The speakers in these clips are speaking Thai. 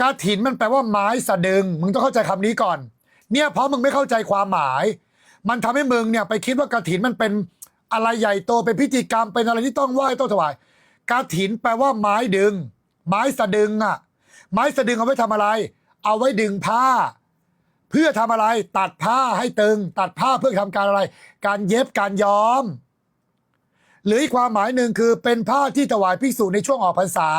กระถินมันแปลว่าไม้สะดึง มึงต้องเข้าใจคำนี้ก่อน เนี่ยเพราะมึงไม่เข้าใจความหมาย มันทำให้มึงเนี่ยไปคิดว่ากระถินมันเป็นอะไรใหญ่โตเป็นพิธีกรรมเป็นอะไรที่ต้องไหว้ต้องถวายกระถินแปลว่าไม้ดึง ไม้สะดึงอะไม้สะดึงเอาไว้ทำอะไร เอาไว้ดึงผ้า เพื่อทำอะไร ตัดผ้าให้ตึง ตัดผ้าเพื่อทำการอะไร การเย็บการย้อม หรืออีกความหมายหนึ่งคือเป็นผ้าที่ถวายภิกษุในช่วงออกพรรษา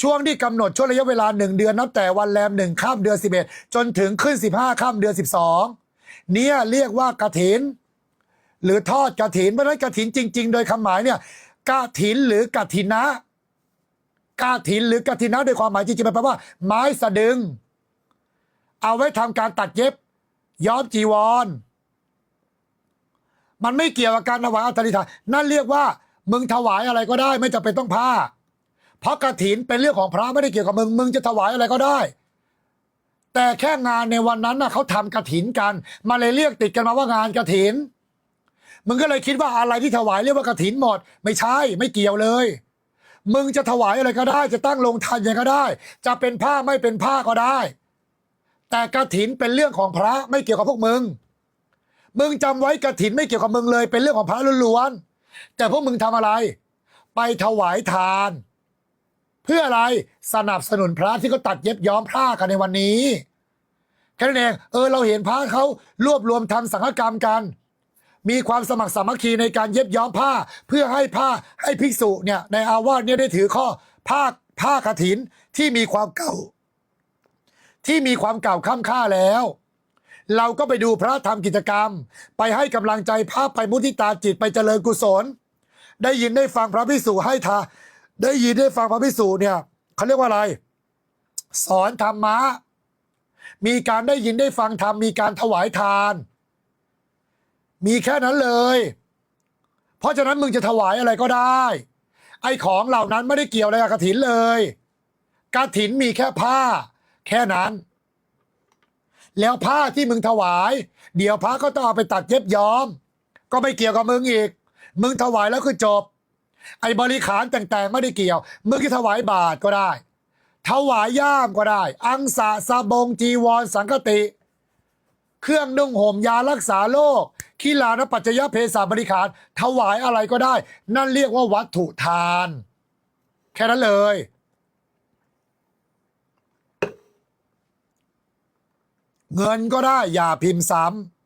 ช่วงที่กำหนดช่วงระยะเวลาหนึ่งเดือนนับแต่วันแรมหนึ่งข้ามเดือนสิบเอ็ดจนถึงขึ้นสิบห้าข้ามเดือนสิบสองเนี่ยเรียกว่ากระถิน หรือทอดกระถินเพราะฉะนั้นกระถินจริง ๆ โดยคำหมายเนี่ยกถินหรือกระถินะกถินหรือกระถินะโดยความหมายจริงๆมันแปลว่า ไม้สะดึง เอาไว้ทำการตัดเย็บ ย้อมจีวร มันไม่เกี่ยวกับการถวายอัตริทานนั่นเรียกว่า มึงถวายอะไรก็ได้ ไม่จำเป็นต้องผ้า พราะกระถินเป็นเรื่องของพระไม่ได้เกี่ยวกับมึง มึงจะถวายอะไรก็ได้ แต่แค่งานในวันนั้นน่ะเขาทำกระถินกัน มาเลยเรียกติดกันมาว่างานกระถิน มึงก็เลยคิดว่าอะไรที่ถวายเรียกว่ากระถินหมด ไม่ใช่ไม่เกี่ยวเลย มึงจะถวายอะไรก็ได้ จะตั้งลงทานยังก็ได้ จะเป็นผ้าไม่เป็นผ้าก็ได้ แต่กระถินเป็นเรื่องของพระไม่เกี่ยวกับพวกมึง มึงจำไว้กระถินไม่เกี่ยวกับมึงเลย เป็นเรื่องของพระล้วนๆแต่พวกมึงทำอะไร ไปถวายทานเพื่ออะไรสนับสนุนพระที่เขาตัดเย็บย้อมผ้ากันในวันนี้แค่นั้นเองเออเราเห็นพระเขารวบรวมทำสังฆกรรมกัน มีความสมัครสามัคคีในการเย็บย้อมผ้า เพื่อให้ผ้าให้ภิกษุเนี่ยในอาวาสเนี่ยได้ถือข้อผ้าผ้ากฐินที่มีความเก่า ที่มีความเก่าค่ำค่าแล้ว เราก็ไปดูพระทำกิจกรรม ไปให้กำลังใจพระไปมุทิตาจิตไปเจริญกุศล ได้ยินได้ฟังพระภิกษุให้ทา ได้ยินได้ฟังพระภิกษุเนี่ยเขาเรียกว่าอะไร สอนธรรมะ มีการได้ยินได้ฟังธรรมมีการถวายทาน มีแค่นั้นเลย เพราะฉะนั้นมึงจะถวายอะไรก็ได้ ไอ้ของเหล่านั้นไม่ได้เกี่ยวอะไรกับกฐินเลยกฐินมีแค่ผ้า แค่นั้น แล้วผ้าที่มึงถวาย เดี๋ยวพระก็ต้องเอาไปตัดเย็บย้อม ก็ไม่เกี่ยวกับมึงอีก มึงถวายแล้วคือจบ ไอ้บริขารแต่งๆไม่ได้เกี่ยวมึงจะถวายบาทก็ได้ ถวายย่ามก็ได้ อังสะสบงจีวร สังคติ เครื่องนุ่งห่มยารักษาโรคขีลานปัจจยเพศาบริขาร ถวายอะไรก็ได้ นั่นเรียกว่าวัตถุทาน แค่นั้นเลยเงินก็ได้อย่าพิมพ์ซ้ำ